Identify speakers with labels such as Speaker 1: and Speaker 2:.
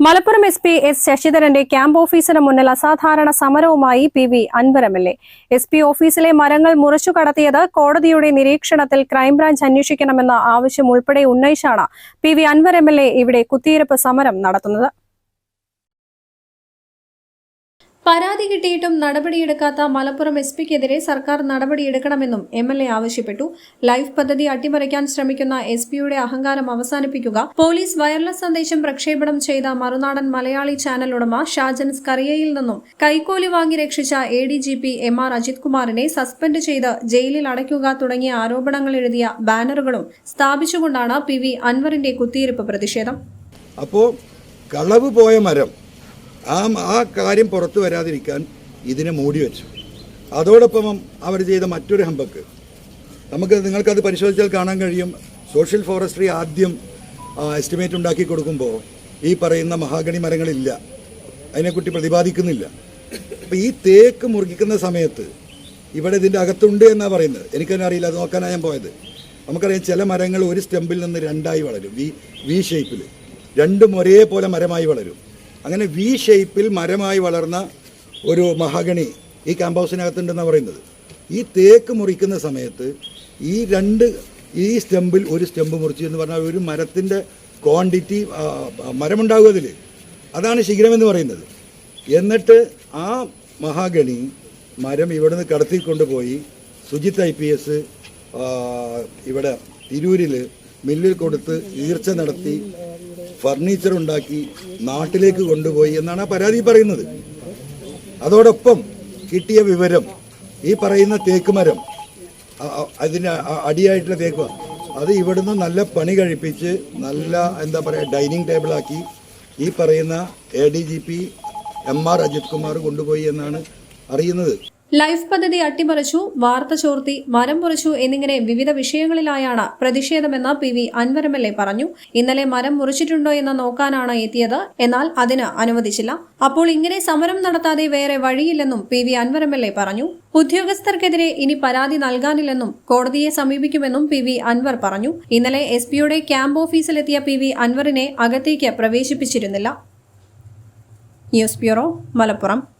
Speaker 1: Malappuram S P S ശശിധരന്റെ camp ഓഫീസിന് മുന്നിൽ അസാധാരണ സമരവുമായി P V Anwar M L A S P ഓഫീസിലെ മരങ്ങൾ മുറിച്ചു കടത്തിയത് കോടതിയുടെ നിരീക്ഷണത്തിൽ ക്രൈംബ്രാഞ്ച് അന്വേഷിക്കണമെന്ന ആവശ്യം ഉൾപ്പെടെ ഉന്നയിച്ചാണ് P V Anwar M L A ഇവിടെ കുത്തിയിരിപ്പ് സമരം നടത്തുന്നത്? പരാതി കിട്ടിയിട്ടും നടപടിയെടുക്കാത്ത മലപ്പുറം എസ് പിക്കെതിരെ സർക്കാർ നടപടിയെടുക്കണമെന്നും എം എൽ എ ആവശ്യപ്പെട്ടു. ലൈഫ് പദ്ധതി അട്ടിമറിക്കാൻ ശ്രമിക്കുന്ന എസ് പിയുടെ അഹങ്കാരം അവസാനിപ്പിക്കുക. പോലീസ് വയർലെസ് സന്ദേശം പ്രക്ഷേപണം ചെയ്ത മറുനാടൻ മലയാളി ചാനൽ ഉടമ ഷാജൻ സ്കറിയയിൽ നിന്നും കൈക്കോലി വാങ്ങി രക്ഷിച്ച A D G P M R Ajith കുമാറിനെ സസ്പെൻഡ് ചെയ്ത് ജയിലിൽ അടയ്ക്കുക തുടങ്ങിയ ആരോപണങ്ങൾ എഴുതിയ ബാനറുകളും സ്ഥാപിച്ചുകൊണ്ടാണ് പി വി അൻവറിന്റെ കുത്തിയിരിപ്പ് പ്രതിഷേധം.
Speaker 2: അപ്പോ കളവ് പോയ മരം ആ ആ കാര്യം പുറത്തു വരാതിരിക്കാൻ ഇതിനെ മൂടി വെച്ചു. അതോടൊപ്പം അവർ ചെയ്ത മറ്റൊരു ഹമ്പക്ക്. നമുക്ക് നിങ്ങൾക്കത് പരിശോധിച്ചാൽ കാണാൻ കഴിയും. സോഷ്യൽ ഫോറസ്ട്രി ആദ്യം എസ്റ്റിമേറ്റ് ഉണ്ടാക്കി കൊടുക്കുമ്പോൾ ഈ പറയുന്ന മഹാഗണി മരങ്ങളില്ല. അതിനെക്കുറിച്ച് പ്രതിപാദിക്കുന്നില്ല. അപ്പോൾ ഈ തേക്ക് മുറിക്കുന്ന സമയത്ത് ഇവിടെ ഇതിന്റെ അകത്തുണ്ട് എന്നാണ് പറയുന്നത്. എനിക്കതിനെ അറിയില്ല. അത് നോക്കാനാണ് ഞാൻ പോയത്. നമുക്കറിയാം ചില മരങ്ങൾ ഒരു സ്റ്റെമ്പിൽ നിന്ന് രണ്ടായി വളരും. വി വി ഷേപ്പിൽ രണ്ടും ഒരേപോലെ മരമായി വളരും. അങ്ങനെ വി ഷേപ്പിൽ മരമായി വളർന്ന ഒരു മഹാഗണി ഈ ക്യാമ്പ് ഹൗസിനകത്തുണ്ടെന്നാണ് പറയുന്നത്. ഈ തേക്ക് മുറിക്കുന്ന സമയത്ത് ഈ രണ്ട് ഈ സ്റ്റെമ്പിൽ ഒരു സ്റ്റെമ്പ് മുറിച്ചു എന്ന് പറഞ്ഞാൽ ഒരു മരത്തിന്റെ ക്വാണ്ടിറ്റി മരമുണ്ടാകും അതിൽ. അതാണ് ശിഖരമെന്ന് പറയുന്നത്. എന്നിട്ട് ആ മഹാഗണി മരം ഇവിടെ നിന്ന് കടത്തിക്കൊണ്ടുപോയി സുജിത് ഐ പി എസ് ഇവിടെ തിരൂരിൽ മില്ലിൽ കൊടുത്ത് ഈർച്ച നടത്തി ഫർണിച്ചർ ഉണ്ടാക്കി നാട്ടിലേക്ക് കൊണ്ടുപോയി എന്നാണ് ആ പരാതി പറയുന്നത്. അതോടൊപ്പം കിട്ടിയ വിവരം ഈ പറയുന്ന തേക്ക് മരം അതിന് അടിയായിട്ടുള്ള തേക്ക് അത് ഇവിടുന്ന് നല്ല പണി കഴിപ്പിച്ച് നല്ല എന്താ പറയുക ഡൈനിങ് ടേബിളാക്കി ഈ പറയുന്ന A D G P M R Ajith Kumar കൊണ്ടുപോയി എന്നാണ് അറിയുന്നത്.
Speaker 1: ലൈഫ് പദ്ധതി അട്ടിമറിച്ചു വാർത്ത ചോർത്തി മരം മുറിച്ചു എന്നിങ്ങനെ വിവിധ വിഷയങ്ങളിലായാണ് പ്രതിഷേധമെന്ന് പി വി എ പറഞ്ഞു. ഇന്നലെ മരം മുറിച്ചിട്ടുണ്ടോ എന്ന് നോക്കാനാണ് എത്തിയത്. എന്നാൽ അതിന് അനുവദിച്ചില്ല. അപ്പോൾ ഇങ്ങനെ സമരം നടത്താതെ വേറെ വഴിയില്ലെന്നും പി വി എ പറഞ്ഞു. ഉദ്യോഗസ്ഥർക്കെതിരെ ഇനി പരാതി നൽകാനില്ലെന്നും കോടതിയെ സമീപിക്കുമെന്നും പി വി അൻവർ പറഞ്ഞു. ഇന്നലെ എസ് പിയുടെ ക്യാമ്പ് ഓഫീസിലെത്തിയ പി വി അൻവറിനെ അകത്തേക്ക് പ്രവേശിപ്പിച്ചിരുന്നില്ല. News bureau Malappuram.